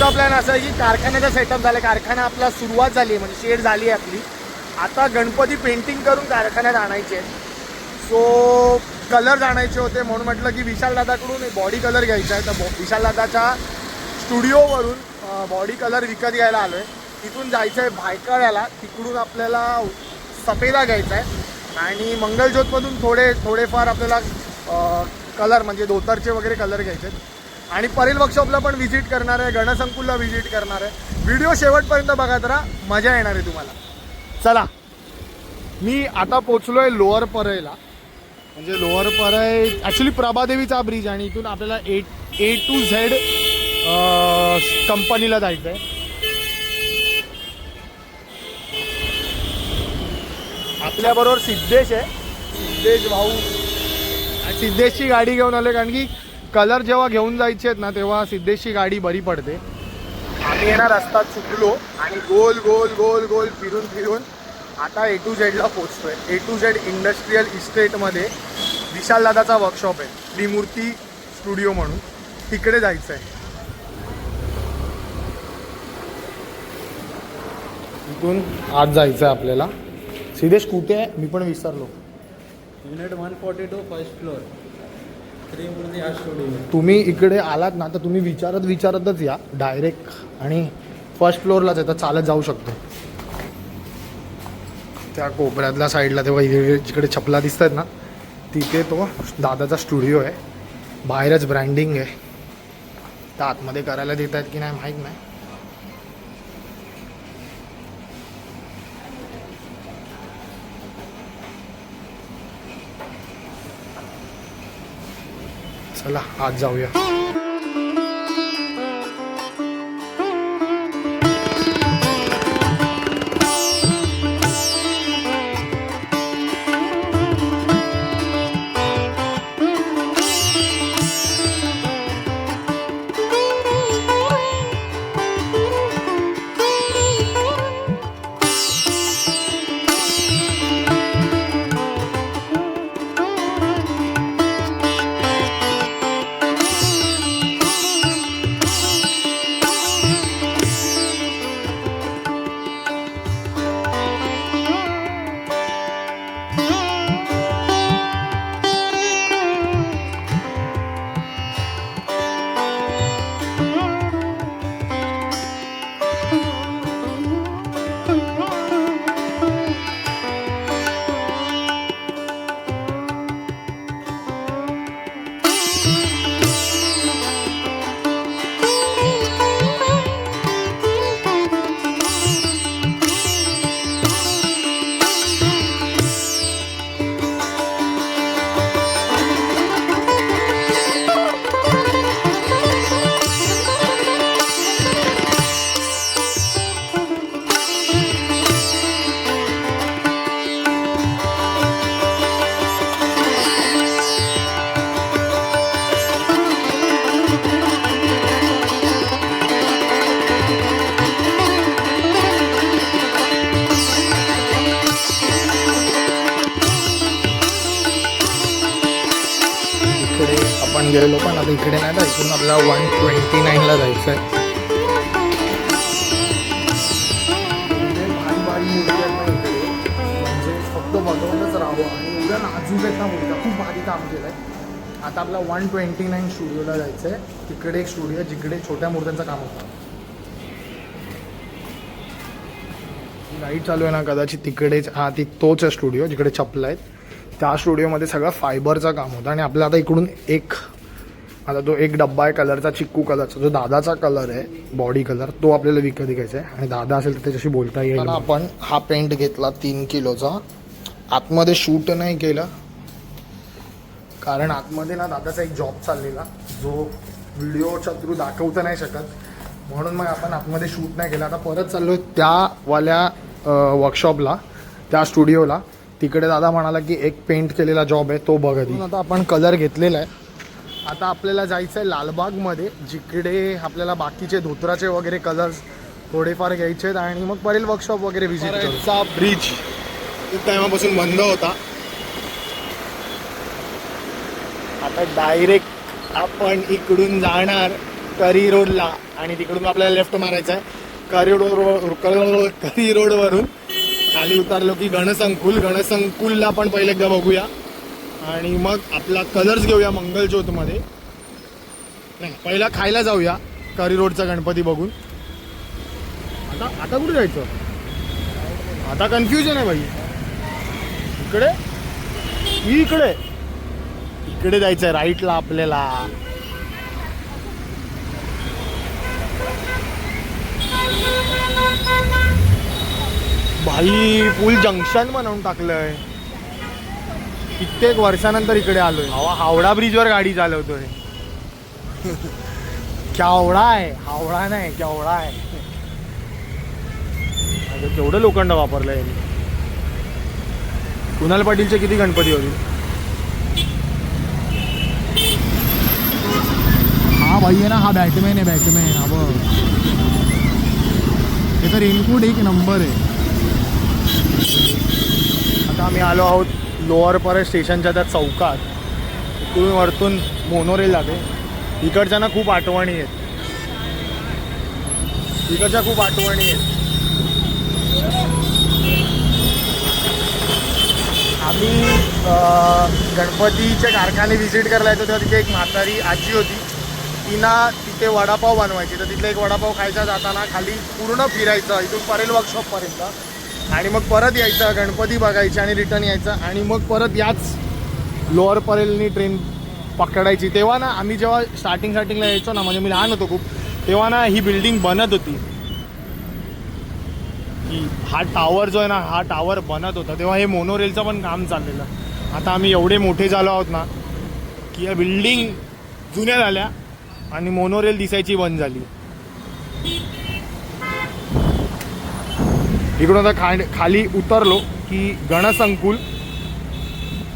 पुढचा प्लॅन असा आहे की कारखान्याचा सेटअप झाला. कारखाना आपला सुरुवात झाली आहे म्हणजे शेड झाली आहे आपली. आता गणपती पेंटिंग करून कारखान्यात आणायचे आहे सो कलर आणायचे होते म्हणून म्हटलं की विशाल दादाकडून बॉडी कलर घ्यायचा आहे. तर बॉ- विशाल दादाच्या स्टुडिओवरून बॉडी कलर विकत घ्यायला आलो आहे तिथून जायचं आहे भायकळ्याला. तिकडून आपल्याला सफेदा घ्यायचा आहे. आणि मंगलज्योतमधून थोडे थोडेफार आपल्याला कलर म्हणजे धोतरचे वगैरे कलर घ्यायचे आहेत. आणि परेल वर्कशॉपला पण व्हिजिट करणार आहे गणसंकुलला व्हिजिट करणार आहे. व्हिडिओ शेवटपर्यंत बघा जरा मजा येणार आहे तुम्हाला. चला. मी आता पोचलो आहे लोअर परळला म्हणजे लोअर परळ ॲक्च्युली प्रभादेवीचा ब्रिज आणि इथून आपल्याला ए ए टू झेड कंपनीला जायचं आहे आपल्याबरोबर सिद्धेश आहे. सिद्धेश भाऊ. सिद्धेशची गाडी घेऊन आले कारण की कलर जेव्हा घेऊन जायचे आहेत ना तेव्हा सिद्धेशची गाडी बरी पडते. आम्ही येणार रस्ता चुकलो आणि गोल गोल गोल गोल फिरून फिरून आता ए टू झेडला पोचतोय ए टू झेड इंडस्ट्रीयल इस्टेटमध्ये विशाल दादाचा वर्कशॉप आहे. त्रिमूर्ती स्टुडिओ म्हणून. तिकडे जायचं आहे इथून आज जायचं आहे आपल्याला. सिद्धेश कुठे आहे? मी पण विसरलो. Unit one forty two first floor three मूर्ती हा स्टुडिओ तुम्ही इकडे आलात ना तर तुम्ही विचारत विचारतच या. डायरेक्ट आणि फर्स्ट फ्लोअरलाच आहे तर चालत जाऊ शकतो. त्या कोपऱ्यातल्या साईडला तेव्हा इकडे जिकडे छपला दिसत आहेत ना तिथे तो दादाचा स्टुडिओ आहे. बाहेरच ब्रँडिंग आहे. तर आतमध्ये करायला देत आहेत की नाही माहीत नाही. चला आज जाऊया. आपण गेलेलो पण आता इकडे नाही जायचं आपल्याला वन ट्वेंटी नाईनला जायचं आहे म्हणजे फक्त बघवतच राहावं. आणि एवढ्या नाजूक आहेत मुलगा. खूप भारी काम केलं आहे आता आपला वन ट्वेंटी नाईन स्टुडिओला जायचं आहे तिकडे एक स्टुडिओ जिकडे छोट्या मूर्त्यांचं काम होतं. लाइट चालू आहे ना कदाचित तिकडेच. हा ती तोच आहे स्टुडिओ जिकडे छपला आहेत. त्या स्टुडिओमध्ये सगळं फायबरचं काम होतं आणि आपल्याला आता इकडून एक आता तो एक डब्बा आहे कलरचा चिक्कू कलरचा. जो दादाचा कलर आहे बॉडी कलर तो आपल्याला विकत घ्यायचा आहे. आणि दादा असेल तर त्याच्याशी बोलता येईल. आपण हा पेंट घेतला तीन किलोचा. आतमध्ये शूट नाही केलं. कारण आतमध्ये ना दादाचा एक जॉब चाललेला. जो व्हिडिओच्या थ्रू दाखवता नाही शकत. म्हणून मग आपण आतमध्ये शूट नाही केलं. आता परत चाललो त्यावाल्या वर्कशॉपला त्या स्टुडिओला तिकडे दादा म्हणाला की एक पेंट केलेला जॉब आहे तो बघ आधी. आता आपण कलर घेतलेला आहे. आता आपल्याला जायचं आहे लालबागमध्ये जिकडे आपल्याला बाकीचे धोत्राचे वगैरे कलर्स थोडेफार घ्यायचे आहेत आणि मग परेल वर्कशॉप वगैरे व्हिजिट करायचा ब्रिज टायमापासून बंद होता. आता डायरेक्ट आपण इकडून जाणार करी रोडला आणि तिकडून आपल्याला लेफ्ट मारायचा आहे. करी रोड करी रोडवरून खाली उतरलो की गणसंकुल गणसंकुलला पण पहिले एकदा बघूया. आणि मग आपला कलर्स घेऊया मंगलज्योतमध्ये. नाही पहिला खायला जाऊया करी रोडचा गणपती बघून. आता आता कुठे जायचं? आता कन्फ्युजन आहे भाई. इकडे? इकडे. इकडे जायचं आहे राईटला आपल्याला. भाई पूल जंक्शन बनवून टाकलंय. कित्येक वर्षानंतर इकडे आलोय. हवा हावडा ब्रिजवर गाडी चालवतोय. केवढा आहे हावडा नाही केवढा आहे. अगं, केवढं लोखंड वापरलंय यांनी. कुणाल पाटीलचे किती गणपती होतील हा भाई आहे ना हा बॅटमॅन आहे बॅटमॅन हा बघ. त्याचा रेनकोट एक नंबर आहे. आता आम्ही आलो आहोत लोअर परत स्टेशनच्या त्या चौकात. इकडून वरतून मोनोरेल जाते इकडच्या ना खूप आठवणी आहेत. इकडच्या खूप आठवणी आहेत. आम्ही गणपतीच्या गणपतीचे कारखाने व्हिजिट करायला येतो तेव्हा तिथे एक म्हातारी आजी होती. तिना तिथे वडापाव बनवायची. तर तिथला एक वडापाव खायचा जाताना खाली पूर्ण फिरायचं इथून परेल वर्कशॉपपर्यंत आणि मग परत यायचं गणपती बघायचे आणि रिटर्न यायचं आणि मग परत याच लोअर परेलनी ट्रेन पकडायची. तेव्हा ना आम्ही जेव्हा स्टार्टिंग स्टार्टिंगला यायचो ना म्हणजे मी लहान होतो खूप तेव्हा ना ही बिल्डिंग बनत होती. की हा टावर जो आहे ना हा टावर बनत होता. तेव्हा हे मोनोरेलचं पण काम चाललेलं. आता आम्ही एवढे मोठे झालो आहोत ना की या बिल्डिंग जुन्या झाल्या आणि मोनोरेल दिसायची बंद झाली. इकडून आता खा खाली उतरलो की गणसंकुल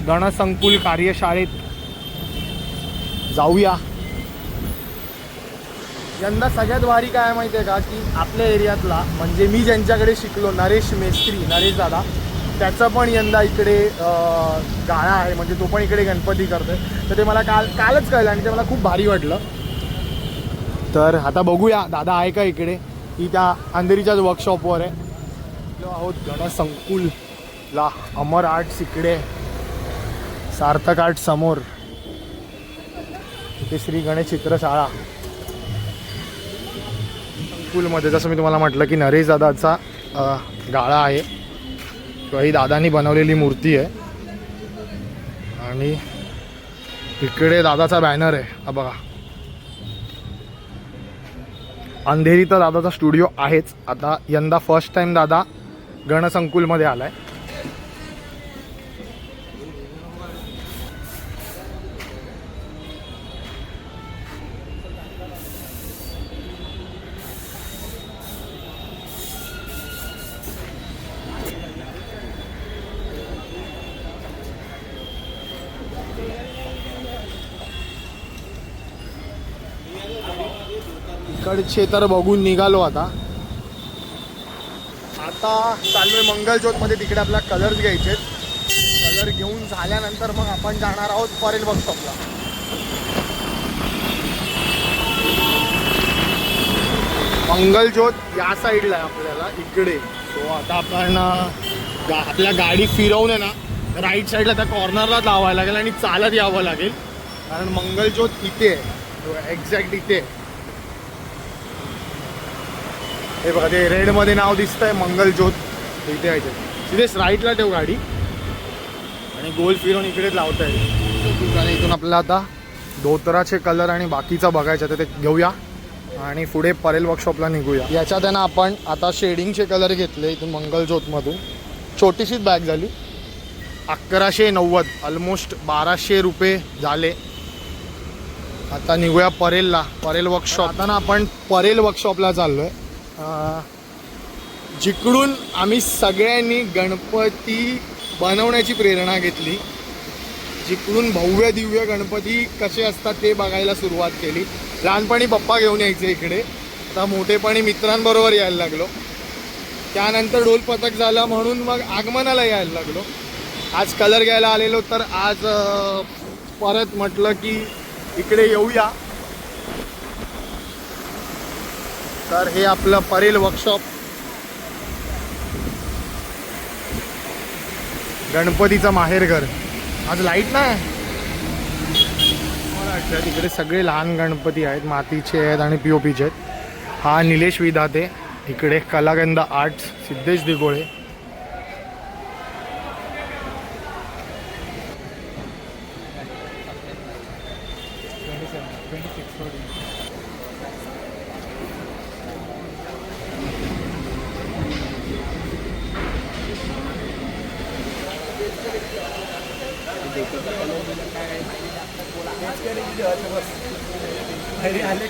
गणसंकुल कार्यशाळेत जाऊया. यंदा सगळ्यात भारी काय माहिती आहे का की आपल्या एरियातला म्हणजे मी ज्यांच्याकडे शिकलो नरेश मेस्त्री नरेश दादा त्याचं पण यंदा इकडे गाळा आहे म्हणजे तो पण इकडे गणपती करतोय. तर ते मला काल कालच कळलं आणि ते मला खूप भारी वाटलं. तर आता बघूया दादा आहे का इकडे? की त्या अंधेरीच्याच वर्कशॉपवर आहे. आपलो आहोत गणसंकुलला अमर आर्ट इकडे. सार्थक आर्ट समोर. इथे श्री गणेश चित्रशाळा. संकुलमध्ये जसं मी तुम्हाला म्हटलं की नरेश दादाचा गाळा आहे. किंवा ही दादानी बनवलेली मूर्ती आहे. आणि इकडे दादाचा बॅनर आहे. हा बघा. अंधेरी तर दादाचा स्टुडिओ आहेच. आता यंदा फर्स्ट टाइम दादा गणसंकुलमध्ये आलाय. इकडचे तर बघून निघालो आता. आता चालू आहे मंगलज्योतमध्ये. तिकडे आपला कलर्स घ्यायचे कलर घेऊन झाल्यानंतर मग आपण जाणार आहोत फॉरेल वर्कशॉपला मंगलज्योत या साईडला आहे आपल्याला इकडे. सो आता आपण गा आपल्या गाडी फिरवून आहे ना राईट साईडला त्या कॉर्नरला लावायला लागेल आणि चालत यावं लागेल. कारण मंगलज्योत इथे आहे. एक्झॅक्ट इथे आहे. हे बघा ते रेडमध्ये नाव दिसतंय मंगलज्योत. इथे आहे तिथेच राईटला ठेव गाडी. आणि गोल फिरून इकडेच लावता येईल इथून आपल्याला आता धोतराचे कलर आणि बाकीचं बघायचा तर ते घेऊया. आणि पुढे परेल वर्कशॉपला निघूया. याच्यात आहे ना आपण आता शेडिंगचे कलर घेतले इथून मंगलज्योतमधून. छोटीशीच बॅग झाली. अकराशे नव्वद ऑलमोस्ट बाराशे रुपये झाले. आता निघूया परेलला. परेल वर्कशॉप आता ना आपण परेल वर्कशॉपला चाललो आहे जिकडून आम्ही सगळ्यांनी गणपती बनवण्याची प्रेरणा घेतली जिकडून भव्य दिव्य गणपती कसे असतात ते बघायला सुरुवात केली. लहानपणी पप्पा घेऊन यायचे इकडे. आता मोठेपणी मित्रांबरोबर यायला लागलो. त्यानंतर ढोल पथक झालं म्हणून मग आगमनाला यायला लागलो. आज कलर घ्यायला आलेलो तर आज परत म्हटलं की इकडे येऊया. तर हे आपलं परेल वर्कशॉप गणपतीचं माहेरघर आज लाइट नाही मला वाटतं तिकडे सगळे लहान गणपती आहेत मातीचे आहेत आणि पी ओ पीचे आहेत. हा निलेश विधाते इकडे कलागंद आर्ट्स सिद्धेश दिगोळे. काय?